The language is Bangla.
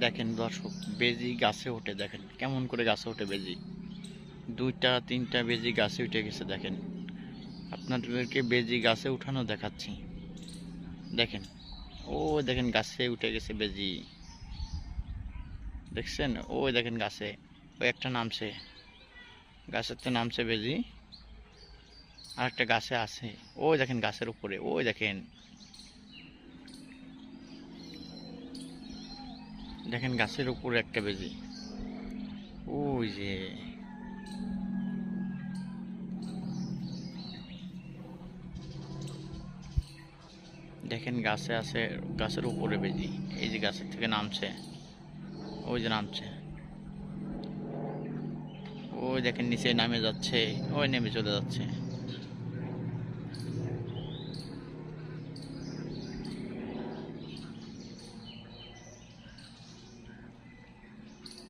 দেখেন দর্শক, বেজি গাছে ওঠে দেখেন, কেমন করে গাছে ওঠে বেজি? দুইটা, তিনটা বেজি গাছে উঠে গেছে দেখেন। আপনাদেরকে বেজি গাছে উঠানো দেখাচ্ছি। দেখেন, ও দেখেন গাছে উঠে গেছে বেজি। দেখছেন? ও দেখেন গাছে ওই একটা নামছে। গাছের তো নামছে বেজি। আর একটা গাছে আছে। ওই দেখেন গাছের উপরে ওই দেখেন। দেখেন গাছের উপরে একটা বেজি। ওই যে। দেখেন গাছে আছে, গাছের উপরে বেজি। এই যে গাছের থেকে নামছে। ওই যে নামছে। ওই দেখেন নিচে নামে যাচ্ছে। ওই নেমে চলে যাচ্ছে।